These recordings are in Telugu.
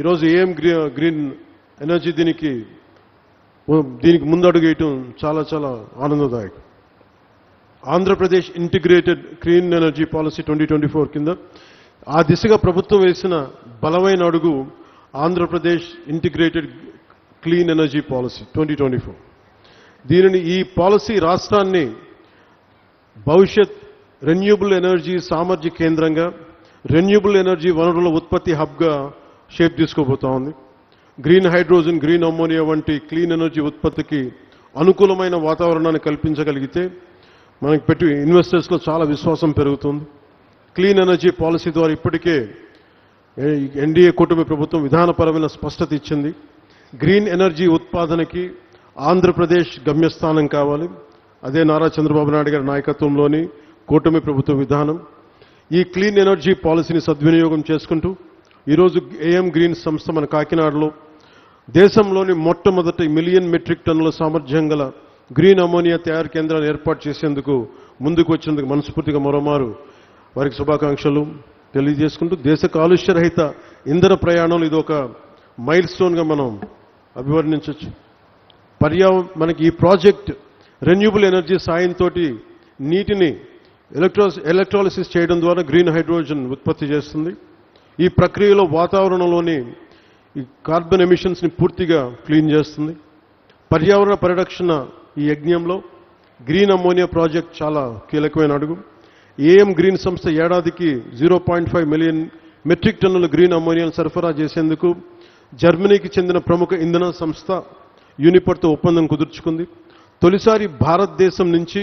ఈరోజు ఏం గ్రీన్ ఎనర్జీ దీనికి దీనికి ముందడుగు వేయటం చాలా చాలా ఆనందదాయకం. Andhra Pradesh integrated clean energy policy twenty twenty four కింద ఆ దిశగా ప్రభుత్వం వేసిన బలమైన అడుగు Andhra Pradesh integrated clean energy policy twenty twenty four. దీనిని ఈ పాలసీ రాష్ట్రాన్ని భవిష్యత్ రెన్యూబుల్ ఎనర్జీ సామర్థ్య కేంద్రంగా రెన్యూబుల్ ఎనర్జీ వనరుల ఉత్పత్తి హబ్గా షేప్ తీసుకోబోతా ఉంది. గ్రీన్ హైడ్రోజన్ గ్రీన్ అమ్మోనియా వంటి క్లీన్ ఎనర్జీ ఉత్పత్తికి అనుకూలమైన వాతావరణాన్ని కల్పించగలిగితే మనకి పెట్టి ఇన్వెస్టర్స్లో చాలా విశ్వాసం పెరుగుతుంది. క్లీన్ ఎనర్జీ పాలసీ ద్వారా ఇప్పటికే ఎన్డీఏ కూటమి ప్రభుత్వం విధానపరమైన స్పష్టత ఇచ్చింది. గ్రీన్ ఎనర్జీ ఉత్పాదనకి ఆంధ్రప్రదేశ్ గమ్యస్థానం కావాలి. అదే నారా చంద్రబాబు నాయుడు గారి నాయకత్వంలోని కూటమి ప్రభుత్వ విధానం. ఈ క్లీన్ ఎనర్జీ పాలసీని సద్వినియోగం చేసుకుంటూ ఈరోజు ఏఎం గ్రీన్ సంస్థ మన కాకినాడలో దేశంలోని మొట్టమొదటి మిలియన్ మెట్రిక్ టన్నుల సామర్థ్యం గల గ్రీన్ అమోనియా తయారు కేంద్రాన్ని ఏర్పాటు చేసేందుకు ముందుకు వచ్చినందుకు మనస్ఫూర్తిగా మరోమారు వారికి శుభాకాంక్షలు తెలియజేసుకుంటూ దేశ కాలుష్య రహిత ఇంధన ప్రయాణంలో ఇది ఒక మైల్ స్టోన్గా మనం అభివర్ణించవచ్చు పర్యావ మనకి ఈ ప్రాజెక్ట్ రెన్యూబుల్ ఎనర్జీ సాయంతో నీటిని ఎలక్ట్రో ఎలక్ట్రాలిసిస్ చేయడం ద్వారా గ్రీన్ హైడ్రోజన్ ఉత్పత్తి చేస్తుంది. ఈ ప్రక్రియలో వాతావరణంలోని ఈ కార్బన్ ఎమిషన్స్ని పూర్తిగా క్లీన్ చేస్తుంది. పర్యావరణ పరిరక్షణ ఈ యజ్ఞంలో గ్రీన్ అమ్మోనియా ప్రాజెక్ట్ చాలా కీలకమైన అడుగు. ఏఎం గ్రీన్ సంస్థ ఏడాదికి zero point five million metric టన్నుల గ్రీన్ అమ్మోనియాను సరఫరా చేసేందుకు జర్మనీకి చెందిన ప్రముఖ ఇంధన సంస్థ యూనిపర్తో ఒప్పందం కుదుర్చుకుంది. తొలిసారి భారతదేశం నుంచి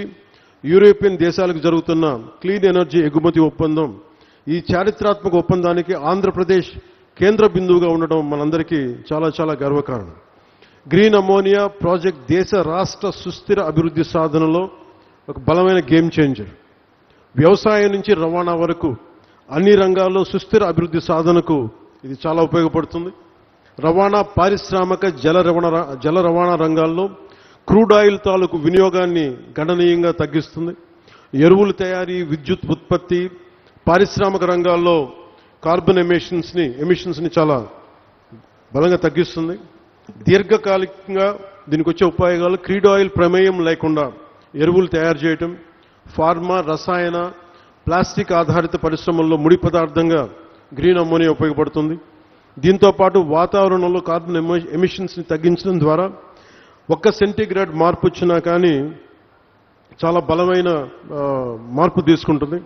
యూరోపియన్ దేశాలకు జరుగుతున్న క్లీన్ ఎనర్జీ ఎగుమతి ఒప్పందం ఈ చారిత్రాత్మక ఒప్పందానికి ఆంధ్రప్రదేశ్ కేంద్ర బిందువుగా ఉండడం మనందరికీ చాలా చాలా గర్వకారణం. గ్రీన్ అమోనియా ప్రాజెక్ట్ దేశ రాష్ట్ర సుస్థిర అభివృద్ధి సాధనలో ఒక బలమైన గేమ్ చేంజర్. వ్యవసాయం నుంచి రవాణా వరకు అన్ని రంగాల్లో సుస్థిర అభివృద్ధి సాధనకు ఇది చాలా ఉపయోగపడుతుంది. రవాణా పారిశ్రామిక జల రవాణా జల రవాణా రంగాల్లో క్రూడ్ ఆయిల్ తాలూకు వినియోగాన్ని గణనీయంగా తగ్గిస్తుంది. ఎరువుల తయారీ విద్యుత్ ఉత్పత్తి పారిశ్రామిక రంగాల్లో కార్బన్ ఎమిషన్స్ని ఎమిషన్స్ని చాలా బలంగా తగ్గిస్తుంది. దీర్ఘకాలికంగా దీనికి వచ్చే ఉపయోగాలు క్రీడ్ ఆయిల్ ప్రమేయం లేకుండా ఎరువులు తయారు చేయటం ఫార్మా రసాయన ప్లాస్టిక్ ఆధారిత పరిశ్రమల్లో ముడి పదార్థంగా గ్రీన్ అమ్మోనియా ఉపయోగపడుతుంది. దీంతో పాటు వాతావరణంలో కార్బన్ ఎమిషన్స్ని తగ్గించడం ద్వారా ఒక్క సెంటీగ్రేడ్ మార్పు వచ్చినా కానీ చాలా బలమైన మార్పు తీసుకుంటుంది.